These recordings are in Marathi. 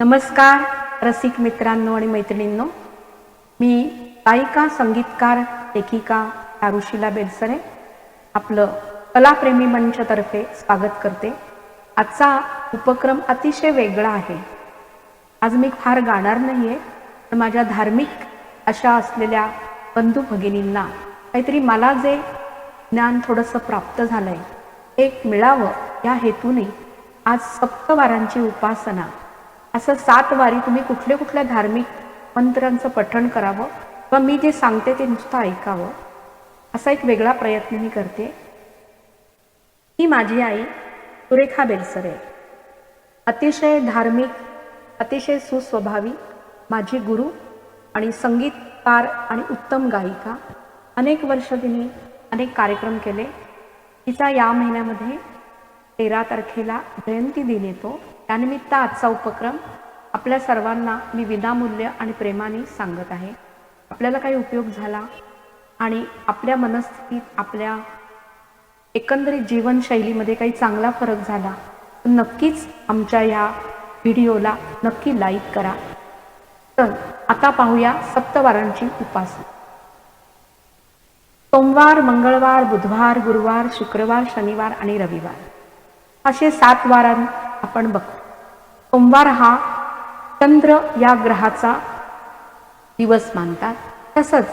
नमस्कार रसिक मित्रांनो आणि मैत्रिणींनो. मी गायिका संगीतकार लेखिका चारुशिला बेलसरे. आपलं कलाप्रेमी मंचतर्फे स्वागत करते. आजचा उपक्रम अतिशय वेगळा आहे. आज मी फार गाणार नाही आहे पण माझ्या धार्मिक अशा असलेल्या बंधू भगिनींना काहीतरी मला जे ज्ञान थोडंसं प्राप्त झालं आहे एक मिळावं या हेतूने आज सप्तवारांची उपासना असं सात वारी तुम्ही कुठल्या कुठल्या धार्मिक मंत्रांचं पठण करावं किंवा मी जे सांगते ते नुसतं ऐकावं असा एक वेगळा प्रयत्न मी करते. ही माझी आई सुरेखा बेलसरे. अतिशय धार्मिक अतिशय सुस्वभावी माझी गुरु आणि संगीतकार आणि उत्तम गायिका. अनेक वर्ष तिने अनेक कार्यक्रम केले. तिचा या महिन्यामध्ये तेरा तारखेला जयंती दिन येतो. त्यानिमित्त आजचा उपक्रम आपल्या सर्वांना मी विनामूल्य आणि प्रेमाने सांगत आहे. आपल्याला काही उपयोग झाला आणि आपल्या मनस्थितीत आपल्या एकंदरीत जीवनशैलीमध्ये काही चांगला फरक झाला नक्कीच आमच्या या व्हिडिओला नक्की लाईक करा. तर आता पाहूया सप्तवारांची उपासना. सोमवार मंगळवार बुधवार गुरुवार शुक्रवार शनिवार आणि रविवार. असे सात वारां आपण बघतो सोमवार हा चंद्र या ग्रहाचा दिवस मानतात. तसंच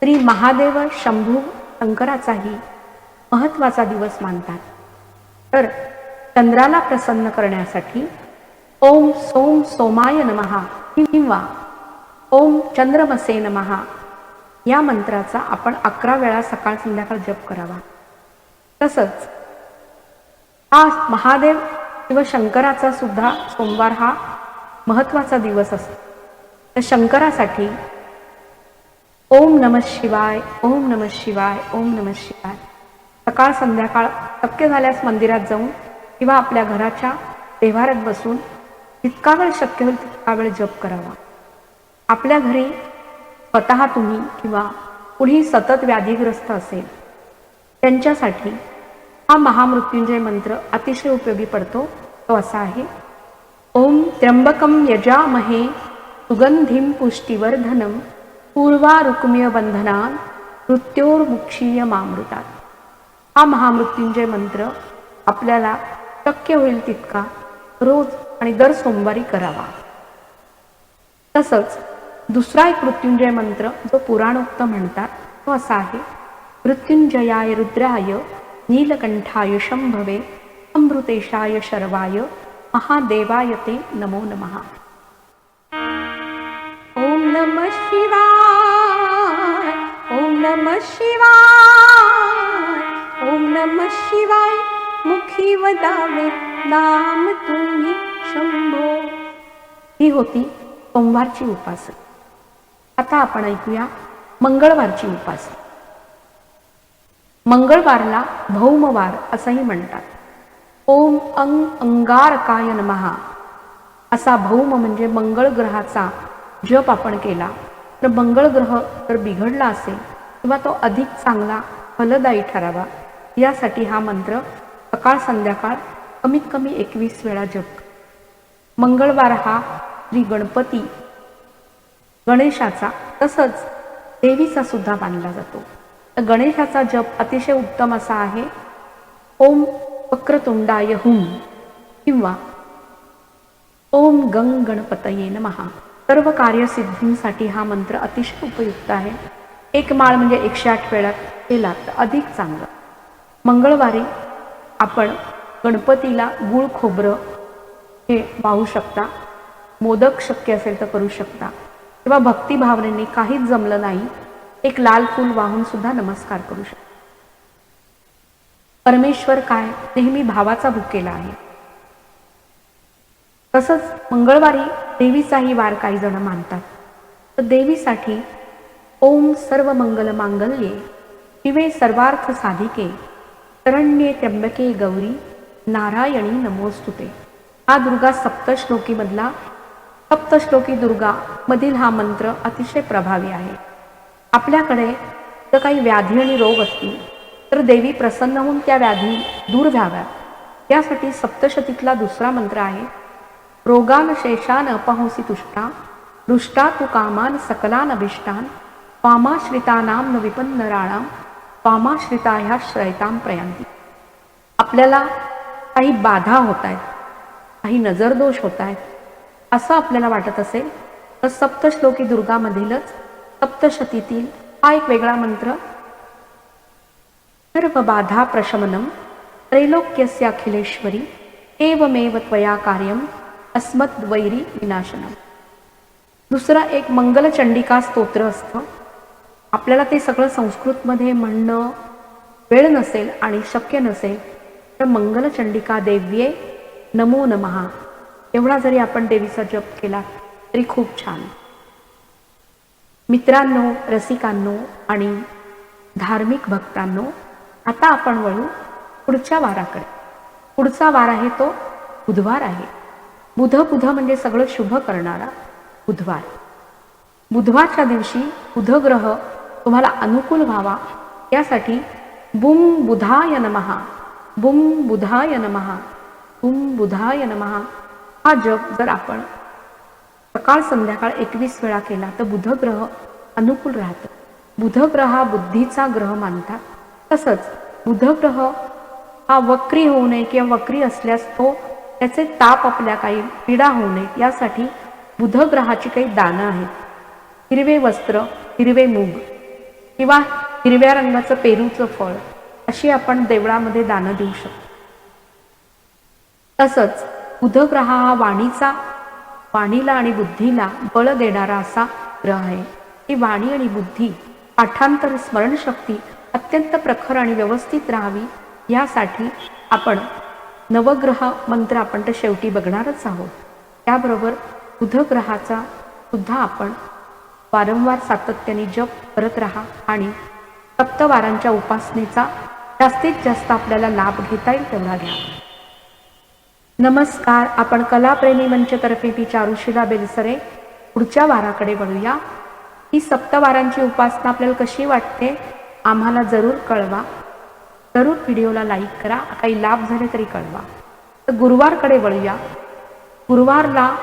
श्री महादेव शंभू शंकराचाही महत्त्वाचा दिवस मानतात. तर चंद्राला प्रसन्न करण्यासाठी ओम सोम सोमाय नमहा किंवा ओम चंद्रमसे नमहा या मंत्राचा आपण अकरा वेळा सकाळ संध्याकाळ जप करावा. तसंच हा महादेव किंवा शंकराचा सुद्धा सोमवार हा महत्त्वाचा दिवस असतो. तर शंकरासाठी ओम नम शिवाय ओम नम शिवाय ओम नम शिवाय सकाळ संध्याकाळ शक्य झाल्यास मंदिरात जाऊन किंवा आपल्या घराच्या देव्हाऱ्यात बसून जितका वेळ शक्य होईल तितका वेळ जप करावा. आपल्या घरी स्वतः तुम्ही किंवा कुणी सतत व्याधीग्रस्त असेल त्यांच्यासाठी हा महामृत्युंजय मंत्र अतिशय उपयोगी पडतो. तो असा आहे. ओम त्र्यंबकम यजामहे सुगंधिम पुष्टिवर्धनम पूर्वा रुक्मिय बंधनान मृत्योर्मुक्षीय मामृतात हा महामृत्युंजय मंत्र आपल्याला शक्य होईल तितका रोज आणि दर सोमवारी करावा. तसंच दुसरा एक मृत्युंजय मंत्र जो पुराणोक्त म्हणतात तो असा आहे. मृत्युंजयाय रुद्राय नीलकंठाय शंभवे अमृतेशाय शर्वाय महादेवाय ते नमो नमः। ओम नम शिवाय ओम नम शिवाय ओम नम शिवाय मुखी वदावे नाम तुम्ही शंभो। ही होती सोमवारची उपासना. आता आपण ऐकूया मंगळवारची उपासना. मंगळवारला भौमवार असंही म्हणतात. ओम अंग अंगारकाय नमहा असा भौम म्हणजे मंगळ ग्रहाचा जप आपण केला. तर मंगळ ग्रह जर बिघडला असेल किंवा तो अधिक चांगला फलदायी ठरावा. यासाठी हा मंत्र सकाळ संध्याकाळ कमीत कमी एकवीस वेळा जप. मंगळवार हा श्री गणपती गणेशाचा तसंच देवीचा सुद्धा मानला जातो. गणेशाचा जप अतिशय उत्तम असा आहे. ओम वक्रतुंडाय हुम किंवा ओम गंग गणपतये नमहा सर्व कार्यसिद्धींसाठी हा मंत्र अतिशय उपयुक्त आहे. एक माळ म्हणजे एकशे आठ वेळा केला तर अधिक चांगलं. मंगळवारी आपण गणपतीला गुळ खोबरं हे वाहू शकता. मोदक शक्य असेल तर करू शकता. किंवा भक्तिभावनेने काहीच जमलं नाही. एक लाल फूल वाहून सुद्धा नमस्कार करू शकतो. परमेश्वर काय? नेहमी भावाचा भुकेला आहे. तसंच मंगळवारी देवीचाही वार काही जण मानतात. तर देवीसाठी ओम सर्व मंगल मांगल्ये शिवे सर्वार्थ साधिके शरण्ये त्र्यंबके गौरी नारायणी नमोस्तुते. हा दुर्गा सप्तश्लोकीमधला सप्तश्लोकी दुर्गा मधील हा मंत्र अतिशय प्रभावी आहे. आपल्याकडे जर काही व्याधी आणि रोग असतील तर देवी प्रसन्न होऊन त्या व्याधी दूर व्हाव्यात. यासाठी सप्तशतीतला दुसरा मंत्र आहे रोगान शेषान अपहंसी तुष्टा दृष्टा तू कामान सकलान अभिष्टान पामाश्रितानाम न विपन्न राणाम ह्या श्रयताम प्रयांती आपल्याला काही बाधा होत आहेत काही नजरदोष होत आहेत असं आपल्याला वाटत असेल तर सप्तश्लोकी दुर्गामधीलच सप्तशतीतील हा एक वेगळा मंत्र. सर्व बाधा प्रशमनम त्रैलोक्यस्य अखिलेश्वरी एवमेव त्वया कार्यम अस्मद्वैरी विनाशनम. दुसरा एक मंगलचंडिका स्तोत्र असतं. आपल्याला ते सगळं संस्कृतमध्ये म्हणणं वेळ नसेल आणि शक्य नसेल तर मंगलचंडिका देव्ये नमो नमहा एवढा जरी आपण देवीचा जप केला तरी खूप छान. मित्रांनो रसिकांनो आणि धार्मिक भक्तांनो आता आपण वळू पुढच्या वाराकडे. पुढचा वार आहे तो बुधवार आहे. बुध बुध म्हणजे सगळं शुभ करणारा बुधवार. बुधवारच्या दिवशी बुधग्रह तुम्हाला अनुकूल व्हावा. यासाठी बुम बुधाय नमहा बुम बुधाय नमहा बुम बुधाय नमहा हा जप जर आपण सकाळ संध्याकाळ एकवीस वेळा केला तर बुधग्रह अनुकूल राहतं. बुधग्रह हा बुद्धीचा ग्रह मानतात. तसंच बुधग्रह हा वक्री होऊ नये किंवा वक्री असल्यास तो त्याचे ताप आपल्या काही पीडा होऊ नये यासाठी बुधग्रहाची काही दानं आहेत. हिरवे वस्त्र हिरवे मूग किंवा हिरव्या रंगाचं पेरूचं फळ अशी आपण देवळामध्ये दानं देऊ शकतो. तसंच बुधग्रह हा वाणीचा वाणीला आणि बुद्धीला बळ देणारा असा ग्रह आहे. ही वाणी आणि बुद्धी पाठांतर स्मरणशक्ती अत्यंत प्रखर आणि व्यवस्थित राहावी यासाठी आपण नवग्रह मंत्र आपण तर शेवटी बघणारच आहोत. त्याबरोबर बुधग्रहाचा सुद्धा आपण वारंवार सातत्याने जप करत राहा आणि सप्तवारांच्या उपासनेचा जास्तीत जास्त आपल्याला लाभ घेता येईल तेवढा घ्या. नमस्कार आपण कलाप्रेमी मंचतर्फे मी चारुशिला बेलसरे. पुढच्या वाराकडे वळूया ही सप्तवारांची उपासना आपल्याला कशी वाटते? आम्हाला जरूर कळवा. जरूर व्हिडिओला लाईक करा. काही लाभ झाले तरी कळवा. तर गुरुवारकडे वळूया गुरुवारला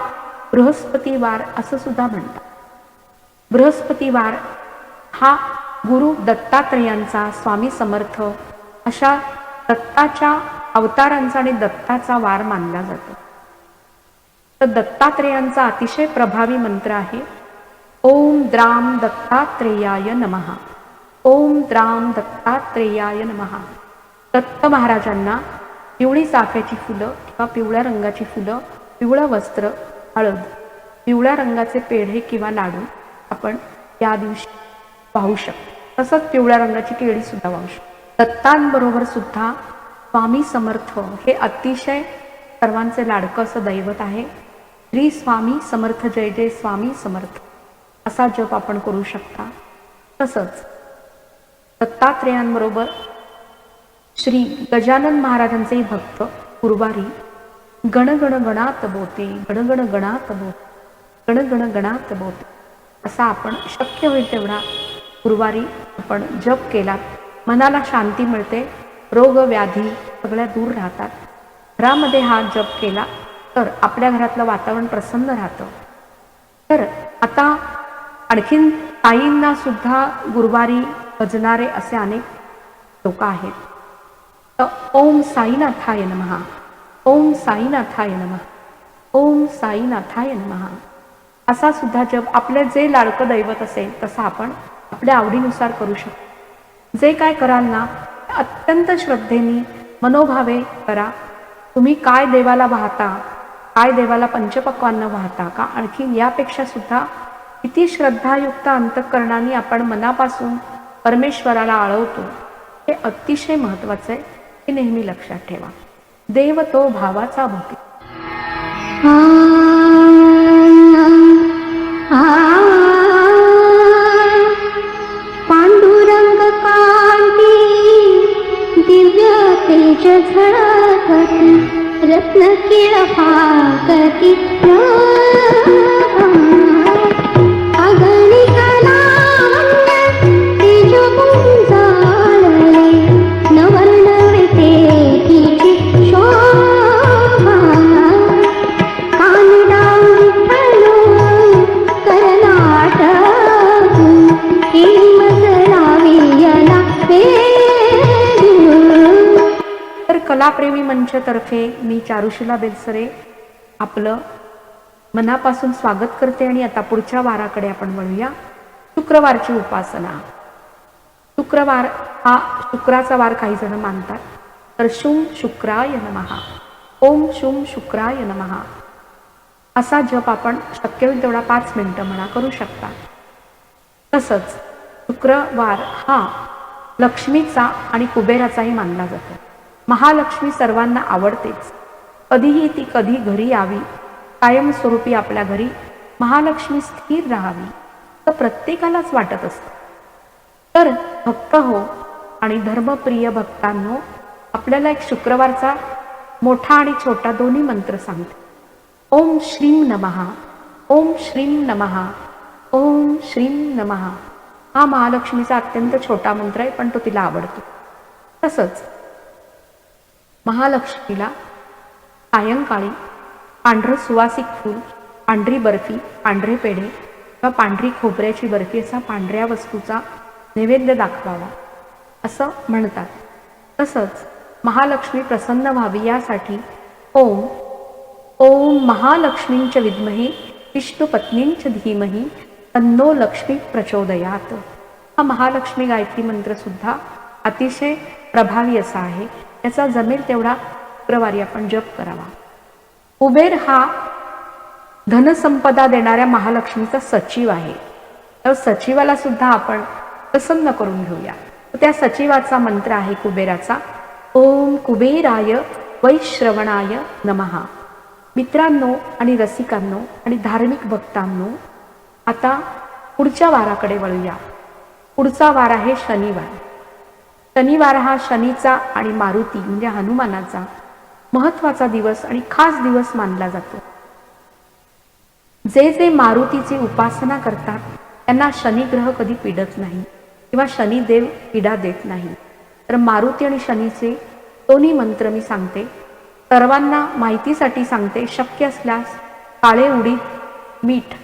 बृहस्पतीवार असं सुद्धा म्हणतात. बृहस्पतीवार हा गुरु दत्तात्रेयांचा स्वामी समर्थ अशा दत्ताच्या अवतारांचा आणि दत्ताचा वार मानला जातो. तर दत्तात्रेयांचा अतिशय प्रभावी मंत्र आहे ओम द्राम दत्तात्रेयाय नमहा ओम द्राम दत्तात्रेयाय नमहा दत्त महाराजांना पिवळी चाफ्याची फुलं किंवा पिवळ्या रंगाची फुलं पिवळं वस्त्र हळद पिवळ्या रंगाचे पेढे किंवा लाडू आपण या दिवशी वाहू शकतो. तसंच पिवळ्या रंगाची केळी सुद्धा वाहू शकतो. दत्तांबरोबर सुद्धा स्वामी समर्थ हे अतिशय सर्वांचे लाडकं असं दैवत आहे. श्री स्वामी समर्थ जय जय स्वामी समर्थ. असा जप आपण करू शकता. तसंच दत्तात्रेयांबरोबर श्री गजानन महाराजांचे भक्त गुरुवारी गणगण गणात बोते गणगण गणात बोते गणगण गणात बोते. असा आपण शक्य होईल तेवढा गुरुवारी आपण जप केला मनाला शांती मिळते. रोग व्याधी सगळ्या दूर राहतात. घरामध्ये हा जप केला तर आपल्या घरातलं वातावरण प्रसन्न राहतं. तर आता आणखीन ताईंना सुद्धा गुरुवारी भजणारे असे अनेक लोक आहेत. तर ओम साईनाथाय नमहा ओम साईनाथाय नमहा ओम साईनाथाय नमहा असा सुद्धा जप आपलं जे लाडकं दैवत असेल तसं आपण आपल्या आवडीनुसार करू शकतो. जे काय कराल ना अत्यंत श्रद्धेने मनोभावे करा. तुम्ही काय देवाला वाहता? काय देवाला पंचपक्वांना वाहता का? आणखी यापेक्षा सुद्धा किती श्रद्धायुक्त अंतकरणाने आपण मनापासून परमेश्वराला आळवतो हे अतिशय महत्वाचं आहे हे नेहमी लक्षात ठेवा. देव तो भावाचा भूती मंचतर्फे मी चारुशिला बेलसरे आपलं मनापासून स्वागत करते आणि आता पुढच्या वाराकडे आपण वळूया. शुक्रवारची उपासना. शुक्रवार हा शुक्राचा वार काही जण मानतात. तर शुम शुक्राय नमहा ओम शुम शुक्राय नमहा असा जप आपण शक्य होईल तेवढा पाच मिनटं म्हणा करू शकता. तसंच शुक्रवार हा लक्ष्मीचा आणि कुबेराचाही मानला जातो. महालक्ष्मी सर्वांना आवडतेच. कधीही ती कधी घरी यावी कायमस्वरूपी आपल्या घरी महालक्ष्मी स्थिर राहावी तर प्रत्येकालाच वाटत असतं. तर भक्त हो आणि धर्मप्रिय भक्तांनो आपल्याला एक शुक्रवारचा मोठा आणि छोटा दोन्ही मंत्र सांगते. ओम श्रीम नमहा ओम श्रीम नमहा ओम श्रीम नमहा हा महालक्ष्मीचा अत्यंत छोटा मंत्र आहे पण तो तिला आवडतो. तसंच महालक्ष्मीला सायंकाळी पांढरं सुवासिक फूल पांढरी बर्फी पांढरे पेढे किंवा पांढरी खोबऱ्याची बर्फी असा पांढऱ्या वस्तूचा नैवेद्य दाखवावा असं म्हणतात. तसंच महालक्ष्मी प्रसन्न व्हावी यासाठी ओम ओम महालक्ष्मींच विद्महे विष्णुपत्नींच धीमही तन्नो लक्ष्मी प्रचोदयात. हा महालक्ष्मी गायत्री मंत्र सुद्धा अतिशय प्रभावी असा आहे. याचा जमेल तेवढा शुक्रवारी आपण जप करावा. कुबेर हा धनसंपदा देणाऱ्या महालक्ष्मीचा सचिव आहे. तर सचिवाला सुद्धा आपण प्रसन्न करून घेऊया. त्या सचिवाचा मंत्र आहे कुबेराचा ओम कुबेराय वैश्रवणाय नमहा मित्रांनो आणि रसिकांनो आणि धार्मिक भक्तांनो आता पुढच्या वाराकडे वळूया. पुढचा वार आहे शनिवार. शनिवार हा शनीचा आणि मारुती म्हणजे हनुमानाचा महत्त्वाचा दिवस आणि खास दिवस मानला जातो. जे जे मारुतीची उपासना करतात त्यांना शनिग्रह कधी पिडत नाही किंवा शनिदेव पीडा देत नाही. तर मारुती आणि शनीचे दोन्ही मंत्र मी सांगते. सर्वांना माहितीसाठी सांगते शक्य असल्यास काळे उडीद मीठ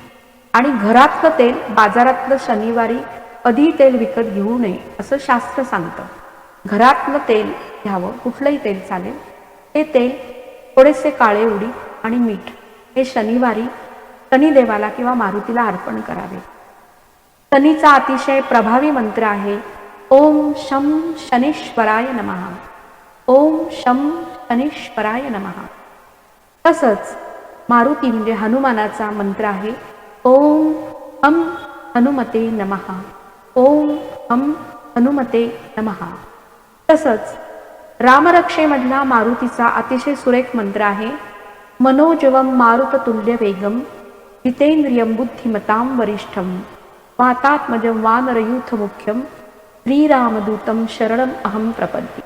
आणि घरातलं तेल बाजारातलं शनिवारी कधी तेल विकत घेऊ नये असं शास्त्र सांगतं. घरातलं तेल घ्यावं कुठलंही तेल चालेल. ते तेल थोडेसे काळे उडी आणि मीठ हे शनिवारी शनिदेवाला किंवा मारुतीला अर्पण करावे. शनीचा अतिशय प्रभावी मंत्र आहे ओम शम शनीश्वराय नमहा ओम शम शनीश्वराय नमहा तसंच मारुती म्हणजे हनुमानाचा मंत्र आहे ओम हम हनुमते नमहा ओम हम हनुमते नमहा तसंच रामरक्षेमधला मारुतीचा अतिशय सुरेख मंत्र आहे मनोजवम मारुततुल्य वेगम जितेंद्रियम बुद्धिमतां वरिष्ठम वातात्मजं वानरयूथ मुख्यम श्रीरामदूतम शरणम अहम प्रपद्ये.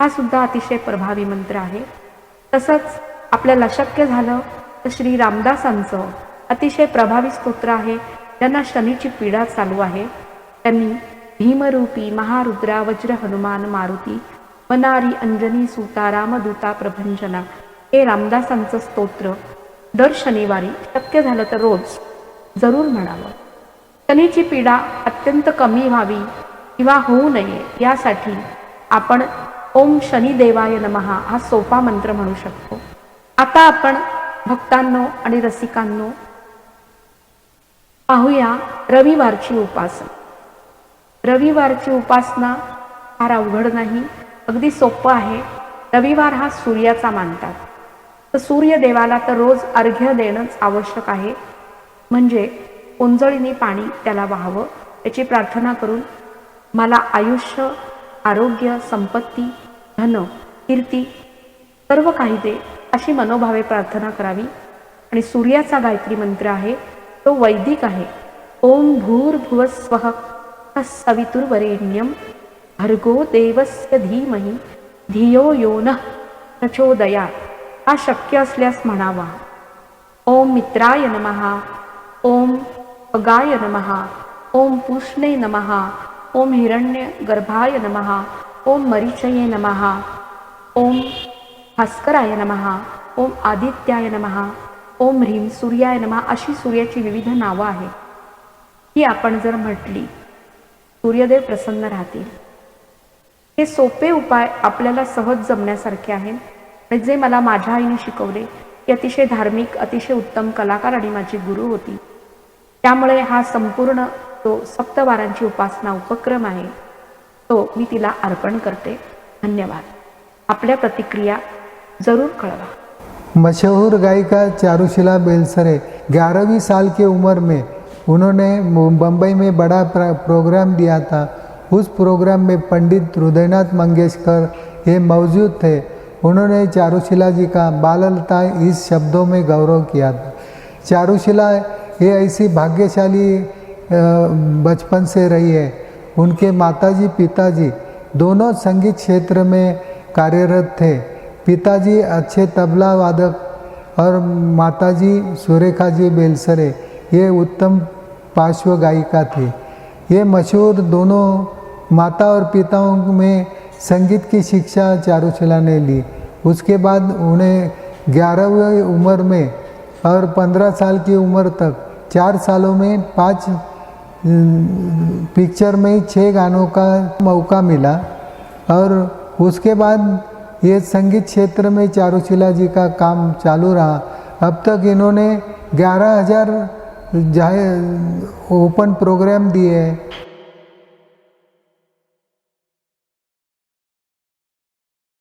हा सुद्धा अतिशय प्रभावी मंत्र आहे. तसंच आपल्याला शक्य झालं तर श्री रामदासांचं अतिशय प्रभावी स्तोत्र आहे. ज्यांना शनीची पीडा चालू आहे त्यांनी भीमरूपी महारुद्रा वज्र हनुमान मारुती मनारी अंजनी सुता रामदूता प्रभंजना हे रामदासांचं स्तोत्र दर शनिवारी शक्य झालं तर रोज जरूर म्हणावं. शनीची पीडा अत्यंत कमी व्हावी किंवा होऊ नये यासाठी आपण ओम शनिदेवाय नमहा हा सोपा मंत्र म्हणू शकतो. आता आपण भक्तांनो आणि रसिकांनो पाहूया रविवारची उपासना. रविवारची उपासना फार अवघड नाही. अगदी सोपं आहे. रविवार हा सूर्याचा मानतात. तर सूर्यदेवाला तर रोज अर्घ्य देणंच आवश्यक आहे. म्हणजे ओंजळीने पाणी त्याला वाहावं याची प्रार्थना करून मला आयुष्य आरोग्य संपत्ती धन कीर्ती सर्व काही दे अशी मनोभावे प्रार्थना करावी. आणि सूर्याचा गायत्री मंत्र आहे तो वैदिक आहे. ओम भूर्भुवस्व सवितुर्वरेण्यं भर्गो देवस्य धीमहि धियो यो नः प्रचोदया हा शक्य असल्यास म्हणावा ओम मित्राय नमहा ओम अगाय नमहा ओम पूष्णे नमहा ओम हिरण्य गर्भाय नमहा ओम मरीचये नमहा ओम भास्कराय नमहा ओम आदित्याय नमहा ओम ह्रीम सूर्याय नमहा अशी सूर्याची विविध नावं आहेत। ही आपण जर म्हटली सूर्यदेव प्रसन्न राहतील. हे सोपे उपाय आपल्याला सहज जमण्यासारखे आहेत. आणि जे मला माझ्या आईने शिकवले की अतिशय धार्मिक अतिशय उत्तम कलाकार आणि माझी गुरु होती. त्यामुळे हा संपूर्ण जो सप्तवारांची उपासना उपक्रम आहे. तो मी तिला अर्पण करते. धन्यवाद. आपल्या प्रतिक्रिया जरूर कळवा. मशहूर गायिका चारुशिला बेलसरे ग्यारहवीं साल की उम्र में उन्होंने बम्बई में बड़ा प्रोग्राम दिया था। उस प्रोग्राम में पंडित हृदयनाथ मंगेशकर ये मौजूद थे। उन्होंने चारुशिला जी का बाललता इस शब्दों में गौरव किया था। चारुशिला ये ऐसी भाग्यशाली बचपन से रही है। उनके माताजी, पिताजी दोनों संगीत क्षेत्र में कार्यरत थे। पिताजी अच्छे तबला वादक और माताजी सुरेखा जी बेलसरे। ये उत्तम पार्श्व गायिका थी। ये मशहूर दोनों माता और पिताओं में संगीत की शिक्षा चारुशिला ने ली। उसके बाद उन्हें ग्यारहवीं उम्र में और पंद्रह साल की उम्र तक, चार सालों में पाँच पिक्चर में छः गानों का मौका मिला और उसके बाद ये संगीत क्षेत्र में चारुशिला जी का काम चालू रहा। अब तक इन्होंने ग्यारह हज़ार ओपन प्रोग्राम दिए